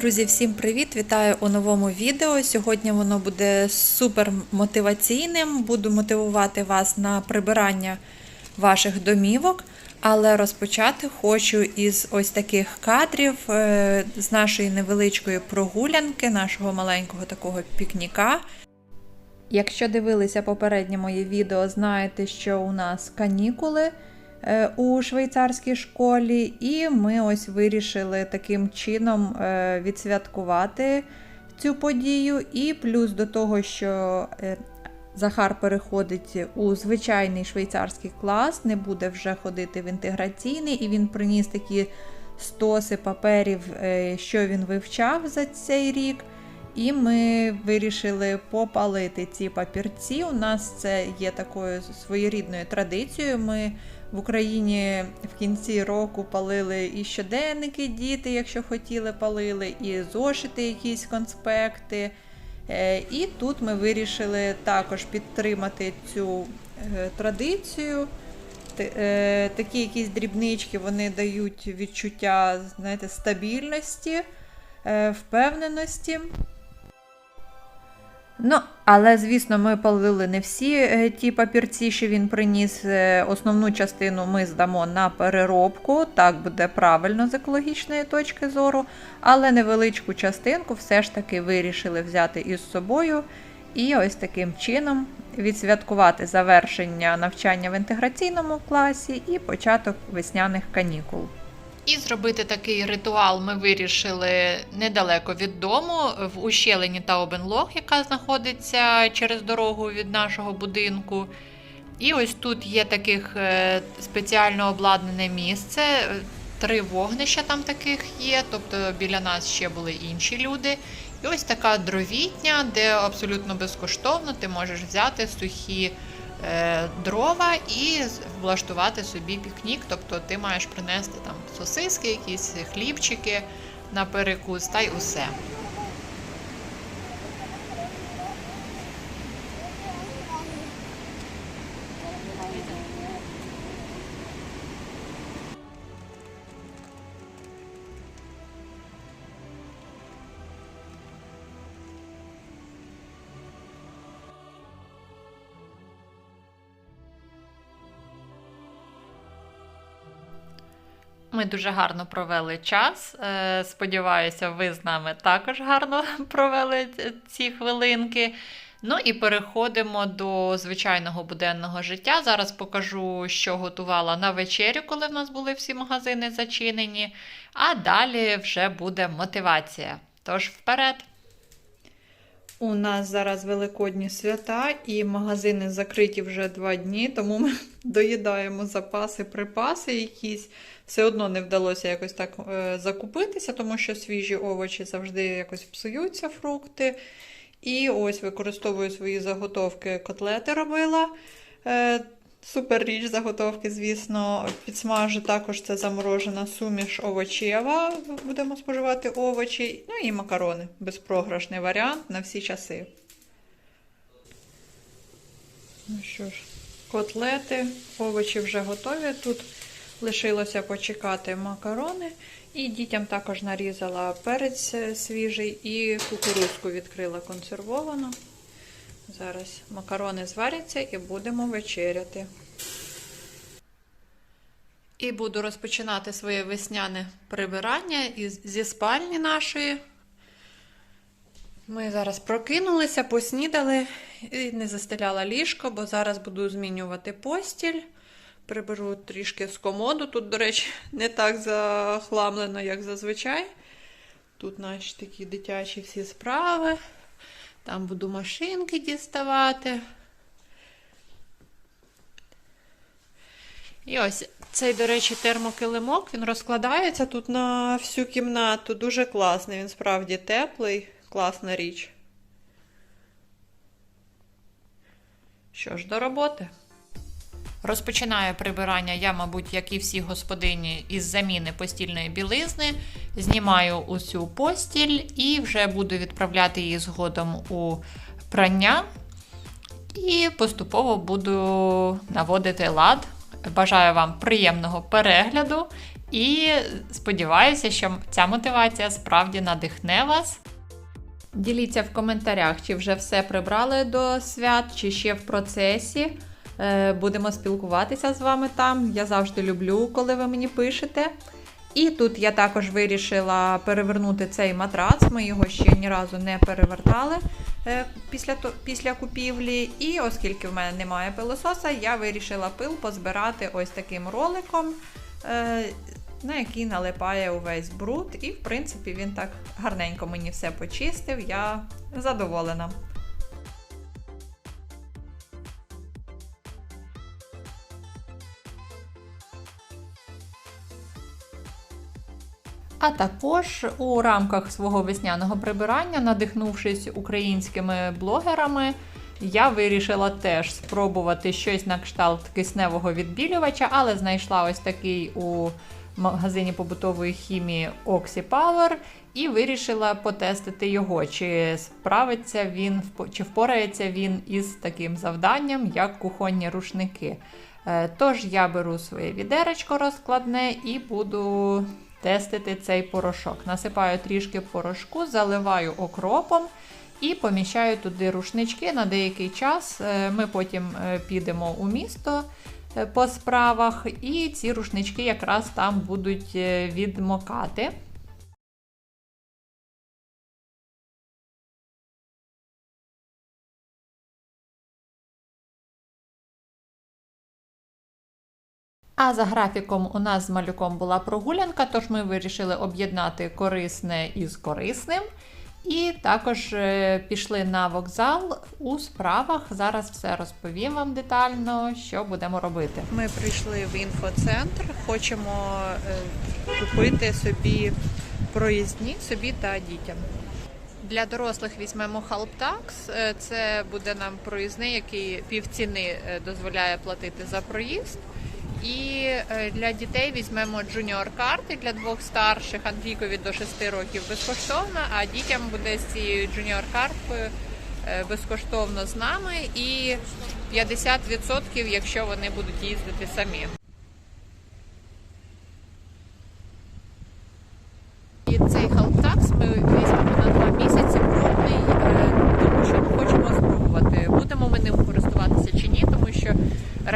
Друзі, всім привіт! Вітаю у новому відео. Сьогодні воно буде супер мотиваційним. Буду мотивувати вас на прибирання ваших домівок. Але розпочати хочу із ось таких кадрів е, з нашої невеличкої прогулянки, нашого маленького такого пікніка. Якщо дивилися попереднє моє відео, знаєте, що у нас канікули у швейцарській школі, і ми ось вирішили таким чином е, відсвяткувати цю подію. І плюс до того, що е, Захар переходить у звичайний швейцарський клас, не буде вже ходити в інтеграційний, і він приніс такі стоси паперів, е, що він вивчав за цей рік. І ми вирішили попалити ці папірці. У нас це є такою своєрідною традицією. Ми в Україні в кінці року палили і щоденники діти, якщо хотіли, палили, і зошити, якісь конспекти. Е, І тут ми вирішили також підтримати цю е, традицію. Е, Такі якісь дрібнички вони дають відчуття знаєте, стабільності, впевненості. Ну, але, звісно, ми палили не всі е, ті папірці, що він приніс. Е, Основну частину ми здамо на переробку, так буде правильно з екологічної точки зору. Але невеличку частинку все ж таки вирішили взяти із собою і ось таким чином відсвяткувати завершення навчання в інтеграційному класі і початок весняних канікул. І зробити такий ритуал ми вирішили недалеко від дому, в ущелині Таубенлох, яка знаходиться через дорогу від нашого будинку. І ось тут є таких е, спеціально обладнане місце. Три вогнища там таких є, тобто біля нас ще були інші люди. І ось така дровітня, де абсолютно безкоштовно ти можеш взяти сухі дрова і влаштувати собі пікнік. Тобто ти маєш принести там сосиски, якісь хлібчики на перекус та й усе. Ми дуже гарно провели час. Е, Сподіваюся, ви з нами також гарно провели ці хвилинки. Ну і переходимо до звичайного буденного життя. Зараз покажу, що готувала на вечерю, коли в нас були всі магазини зачинені. А далі вже буде мотивація. Тож вперед! У нас зараз великодні свята і магазини закриті вже два дні, тому ми доїдаємо запаси, припаси якісь. Все одно не вдалося якось так е, закупитися, тому що свіжі овочі завжди якось псуються, фрукти. І ось використовую свої заготовки, котлети робила. Супер річ заготовки, звісно. Підсмажу також це заморожена суміш овочева. Будемо споживати овочі. Ну і макарони. Безпрограшний варіант на всі часи. Ну що ж, котлети, овочі вже готові. Тут лишилося почекати макарони. І дітям також нарізала перець свіжий і кукурузку відкрила консервовану. Зараз макарони зваряться і будемо вечеряти. І буду розпочинати своє весняне прибирання із, зі спальні нашої. Ми зараз прокинулися, поснідали і не застеляла ліжко, бо зараз буду змінювати постіль. Приберу трішки з комоду. Тут, до речі, не так захламлено, як зазвичай. Тут наші такі дитячі всі справи. Там буду машинки діставати. І ось цей, до речі, термокилимок, він розкладається тут на всю кімнату. Дуже класний, він справді теплий, класна річ. Що ж, до роботи. Розпочинаю прибирання я, мабуть, як і всі господині, із заміни постільної білизни. Знімаю усю постіль і вже буду відправляти її згодом у прання. І поступово буду наводити лад. Бажаю вам приємного перегляду І сподіваюся, що ця мотивація справді надихне вас. Діліться в коментарях, чи вже все прибрали до свят, чи ще в процесі. Е, Будемо спілкуватися з вами там. Я завжди люблю, коли ви мені пишете. І тут я також вирішила перевернути цей матрац. Ми його ще ні разу не перевертали е, після, після купівлі. І оскільки в мене немає пилососа, я вирішила пил позбирати ось таким роликом, е, на який налипає увесь бруд. І, в принципі, він так гарненько мені все почистив. Я задоволена. А також у рамках свого весняного прибирання, надихнувшись українськими блогерами, я вирішила теж спробувати щось на кшталт кисневого відбілювача, але знайшла ось такий у магазині побутової хімії Oxy Power і вирішила потестити його, чи справиться він, чи впорається він із таким завданням, як кухонні рушники. Е, Тож я беру своє відеречко розкладне і буду тестити цей порошок. Насипаю трішки порошку, заливаю окропом і поміщаю туди рушнички на деякий час. Е, Ми потім е, підемо у місто е, по справах, і ці рушнички якраз там будуть відмокати. А за графіком у нас з малюком була прогулянка, тож ми вирішили об'єднати корисне із корисним. І також е, пішли на вокзал у справах. Зараз все розповім вам детально, що будемо робити. Ми прийшли в інфоцентр, хочемо е, купити собі проїзні собі та дітям. Для дорослих візьмемо Халптакс. Е, Це буде нам проїзний, який півціни дозволяє платити за проїзд. І е, для дітей візьмемо джуніор-карти для двох старших, Андрійкові до 6 років безкоштовно, а дітям буде з цією Junior карткою е, безкоштовно з нами і 50%, якщо вони будуть їздити самі. І цей Халптакс ми візьмемо на два місяці пробний, е, тому що ми хочемо спробувати, будемо ми ним користуватися чи ні, тому що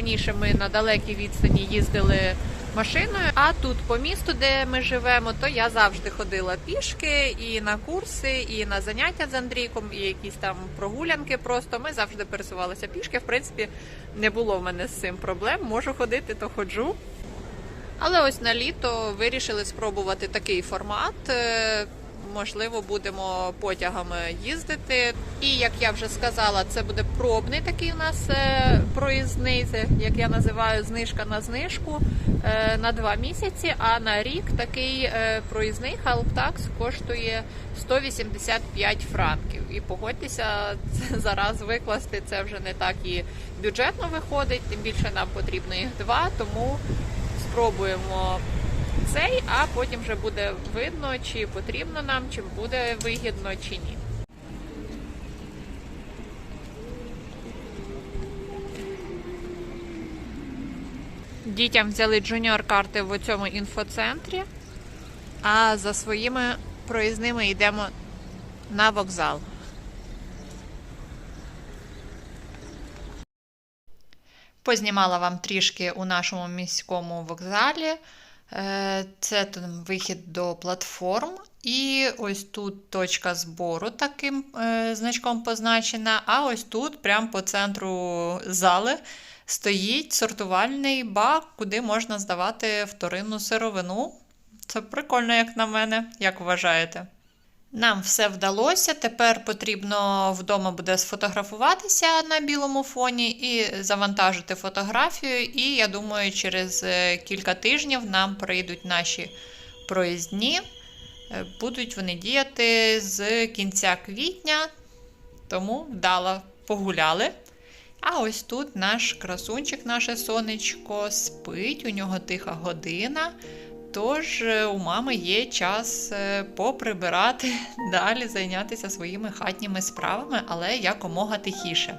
раніше ми на далекій відстані їздили машиною, а тут по місту, де ми живемо, то я завжди ходила пішки і на курси, і на заняття з Андрійком, і якісь там прогулянки. Просто ми завжди пересувалися пішки. В принципі, не було в мене з цим проблем. Можу ходити, то ходжу. Але ось на літо вирішили спробувати такий формат. Можливо, будемо потягами їздити. І як я вже сказала, це буде пробний такий у нас е, проїзний, як я називаю, знижка на знижку е, на два місяці. А на рік такий е, проїзний Халптакс коштує 185 франків. І погодьтеся, зараз викласти це вже не так і бюджетно виходить. Тим більше нам потрібно їх два, тому спробуємо а потім вже буде видно, чи потрібно нам, чи буде вигідно, чи ні. Дітям взяли джуніор карти в цьому інфоцентрі, а за своїми проїзними йдемо на вокзал. Познімала вам трішки у нашому міському вокзалі. Е, Це там вихід до платформ. І ось тут точка збору таким е, значком позначена. А ось тут, прямо по центру зали, стоїть сортувальний бак, куди можна здавати вторинну сировину. Це прикольно, як на мене, як вважаєте? Нам все вдалося. Тепер потрібно вдома буде сфотографуватися на білому фоні і завантажити фотографію. І я думаю, через е, кілька тижнів нам прийдуть наші проїзні. Е, Будуть вони діяти з кінця квітня, тому вдало погуляли. А ось тут наш красунчик, наше сонечко, спить, у нього тиха година. Тож е, у мами є час е, поприбирати, далі зайнятися своїми хатніми справами, але якомога тихіше.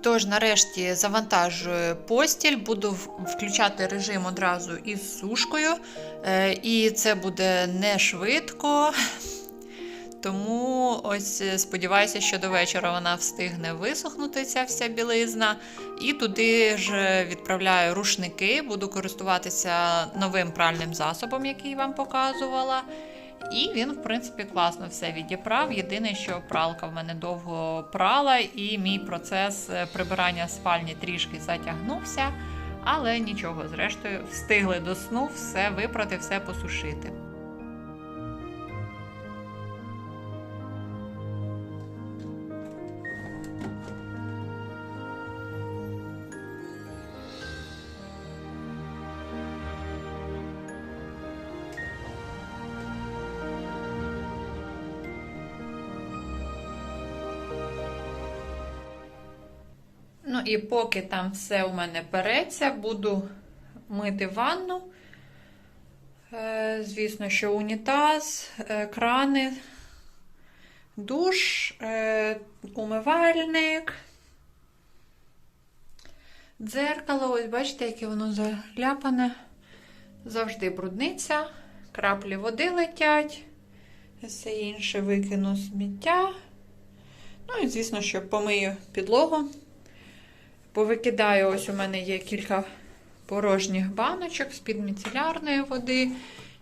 Тож, нарешті, завантажую постіль, буду включати режим одразу із сушкою. Е, І це буде не швидко. Тому ось е, сподіваюся, що до вечора вона встигне висохнути ця вся білизна. І туди ж відправляю рушники, буду користуватися новим пральним засобом, який вам показувала. І він, в принципі, класно все відібрав. Єдине, що пралка в мене довго прала, і мій процес е, прибирання спальні трішки затягнувся. Але нічого, зрештою, встигли до сну все випрати, все посушити. Ну і поки там все у мене переться, буду мити ванну. Е, Звісно, що унітаз, крани, душ, е, умивальник, дзеркало. Ось бачите, яке воно заляпане. Завжди брудниця, краплі води летять, все інше викину сміття. Ну і, звісно, що помию підлогу. Повикидаю, ось у мене є кілька порожніх баночок з-під міцелярної води,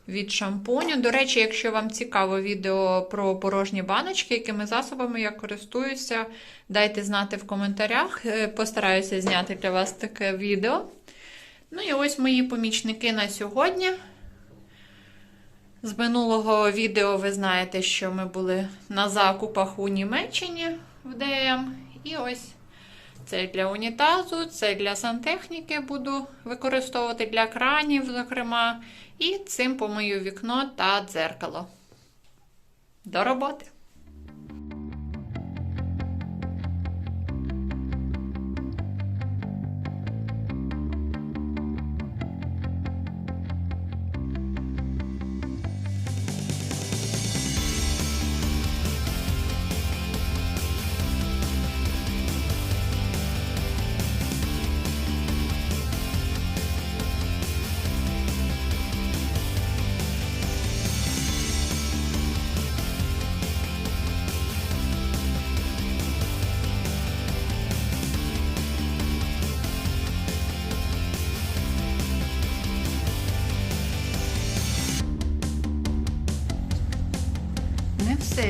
від шампуню. До речі, якщо вам цікаво відео про порожні баночки, якими засобами я користуюся, дайте знати в коментарях. Е, Постараюся зняти для вас таке відео. Ну і ось мої помічники на сьогодні. З минулого відео ви знаєте, що ми були на закупах у Німеччині в ДМ. І ось це для унітазу, це для сантехніки буду використовувати для кранів, зокрема. І цим помию вікно та дзеркало. До роботи!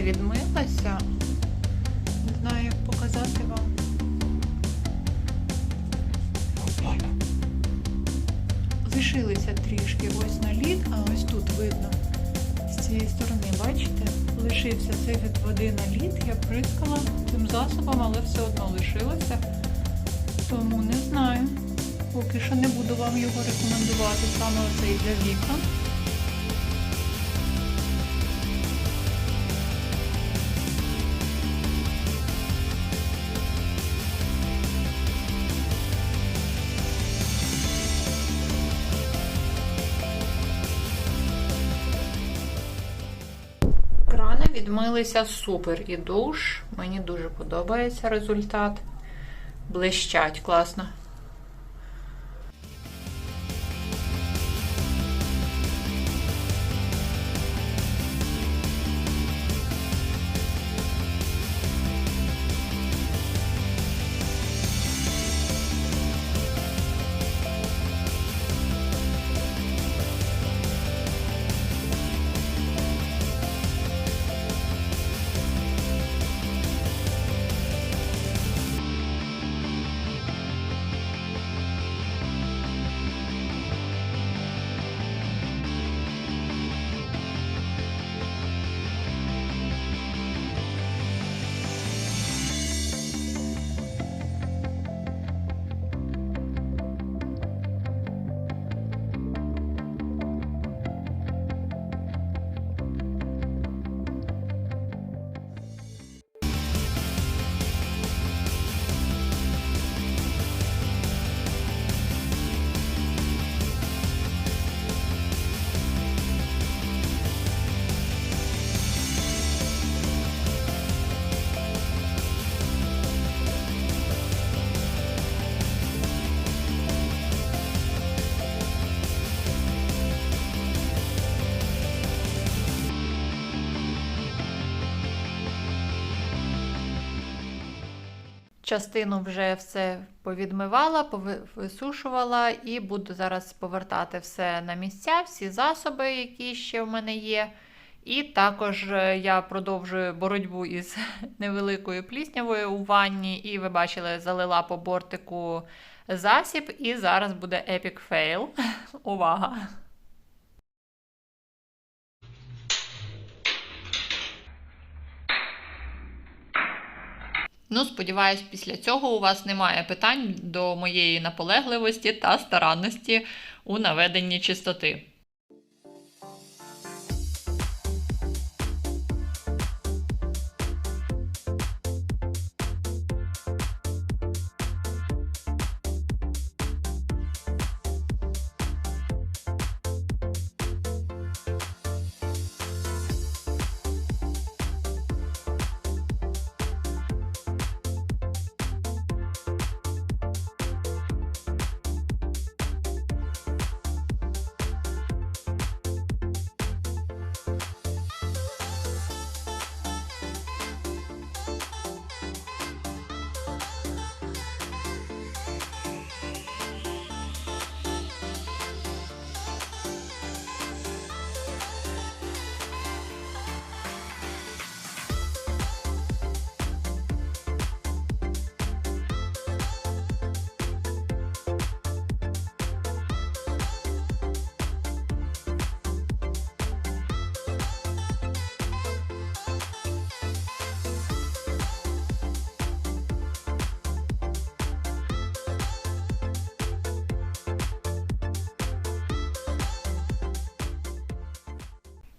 Відмилося. Не знаю, як показати вам. Лишилися трішки ось наліт, а ось тут видно з цієї сторони, бачите? Лишився цей від води наліт. Я прискала цим засобом, але все одно лишилося. Тому не знаю. Поки що не буду вам його рекомендувати саме оцей для вікон. Відмилися супер і душ. Мені дуже подобається результат. Блищать класно. Частину вже все повідмивала, пови- висушувала і буду зараз повертати все на місця, всі засоби, які ще в мене є. І також е, я продовжую боротьбу із невеликою пліснявою у ванні. І ви бачили, залила по бортику засіб, і зараз буде epic fail. Увага! Ну, сподіваюсь, після цього у вас немає питань до моєї наполегливості та старанності у наведенні чистоти.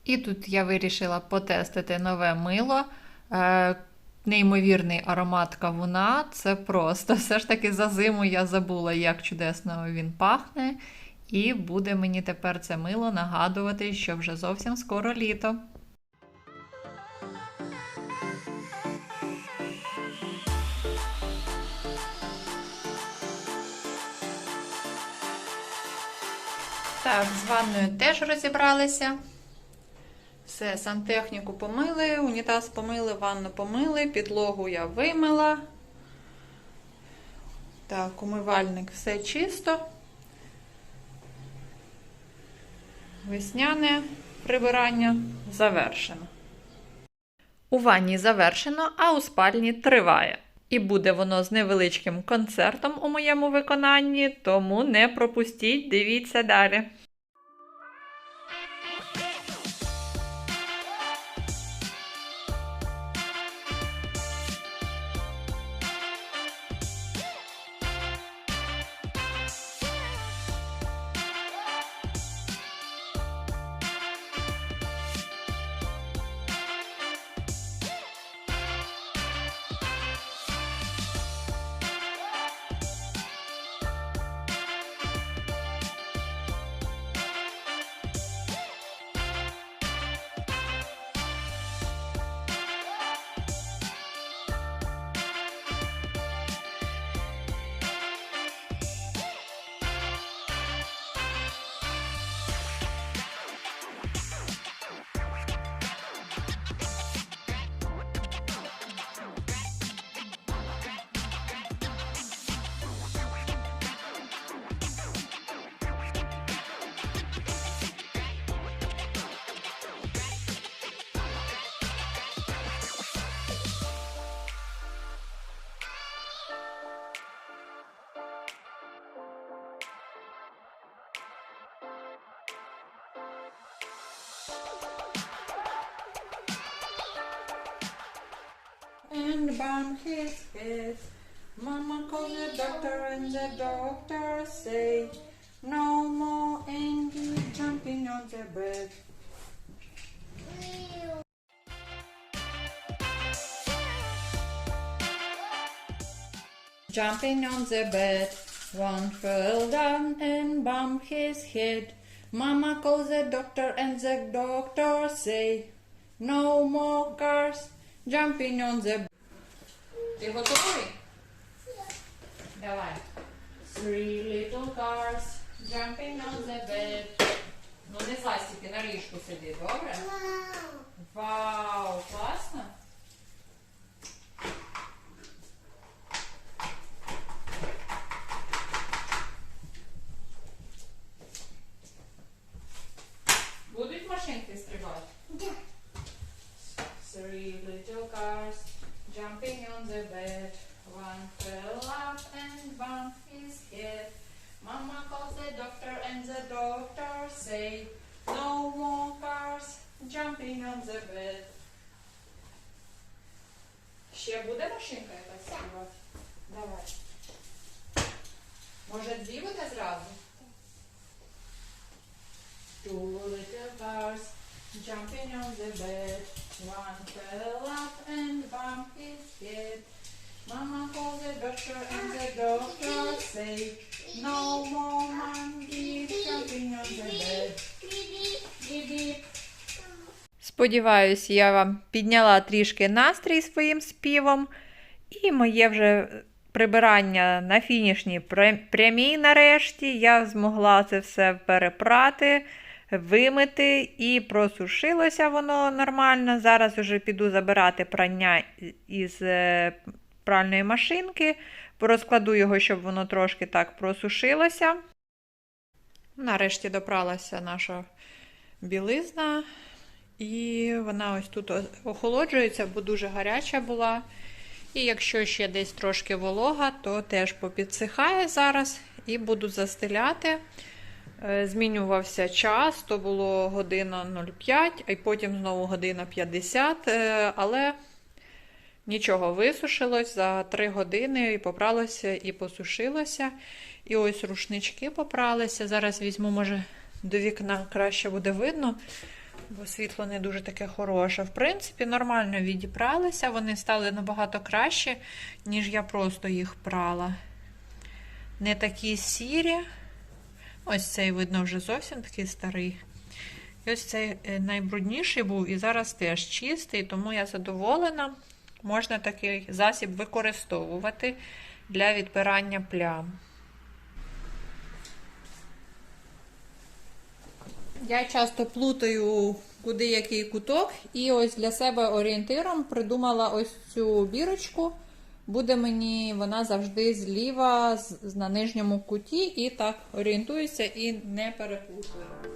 І тут я вирішила потестити нове мило. Е, неймовірний аромат кавуна. Це просто. Все ж таки за зиму я забула, як чудесно він пахне. І буде мені тепер це мило нагадувати, що вже зовсім скоро літо. Так, з ванною теж розібралися. Все, сантехніку помили, унітаз помили, ванну помили, підлогу я вимила. Так, умивальник все чисто. Весняне прибирання завершено. У ванні завершено, а у спальні триває. І буде воно з невеличким концертом у моєму виконанні, тому не пропустіть, дивіться далі. And bump his head. Mama called the doctor and the doctor say no more Andy jumping on the bed. Jumping on the bed, one fell down and bumped his head. Mama calls the doctor and the doctor say no more cars jumping on the bed. Ти готовий? Давай. Three little cars jumping on the bed. Ну не застіпи, на ліжку сиди, добре? Вау, класно. Ще буде машинка якась співати? Давай. Може дві буде зразу? Two little cars jumping on the bed. One fell up and bumped his head. Mama called the doctor and the doctor say no more monkeys jumping on the bed. Сподіваюсь, я вам підняла трішки настрій своїм співом. І моє вже прибирання на фінішній прямій нарешті. Я змогла це все перепрати, вимити і просушилося воно нормально. Зараз вже піду забирати прання із е, пральної машинки, порозкладу його, щоб воно трошки так просушилося. Нарешті допралася наша білизна. І вона ось тут охолоджується, бо дуже гаряча була. І якщо ще десь трошки волога, то теж попідсихає зараз і буду застеляти. Е, Змінювався час, то було година 05, а потім знову година 50, е, але нічого висушилось за 3 години і попралося, і посушилося. І ось рушнички попралися. Зараз візьму, може, до вікна краще буде видно бо світло не дуже таке хороше. В принципі, нормально відібралися, вони стали набагато краще, ніж я просто їх прала. Не такі сірі. Ось цей, видно, вже зовсім такий старий. І ось цей е, найбрудніший був і зараз теж чистий, тому я задоволена. Можна такий засіб використовувати для відбирання плям. Я часто плутаю, куди який куток, і ось для себе орієнтиром придумала ось цю бірочку. Буде мені вона завжди зліва на нижньому куті, і так орієнтуюся і не переплутую.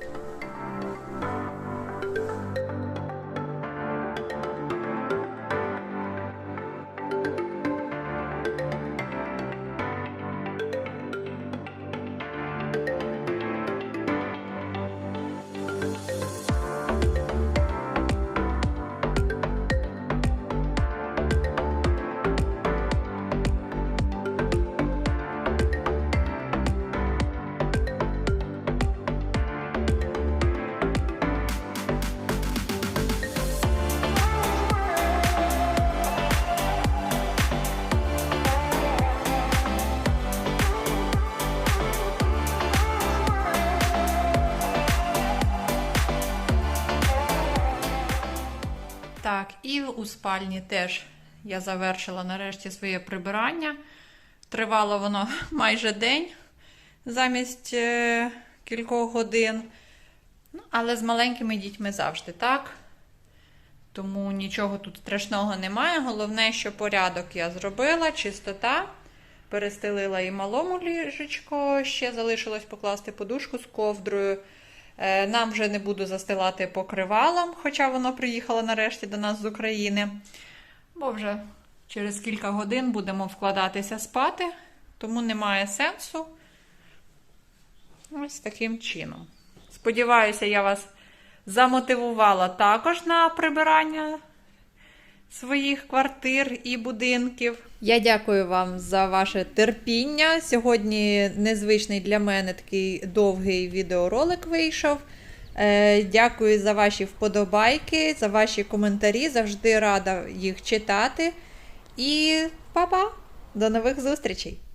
Спальні теж я завершила нарешті своє прибирання. Тривало воно майже день замість е, кількох годин. Ну, але з маленькими дітьми завжди так. Тому нічого тут страшного немає. Головне, що порядок я зробила, чистота. Перестелила і малому ліжечко, ще залишилось покласти подушку з ковдрою. Е, Нам вже не буду застилати покривалом, хоча воно приїхало нарешті до нас з України. Бо вже через кілька годин будемо вкладатися спати, тому немає сенсу. Ось таким чином. Сподіваюся, я вас замотивувала також на прибирання своїх квартир і будинків. Я дякую вам за ваше терпіння. Сьогодні незвичний для мене такий довгий відеоролик вийшов. Е, Дякую за ваші вподобайки, за ваші коментарі. Завжди рада їх читати. І па-па! До нових зустрічей!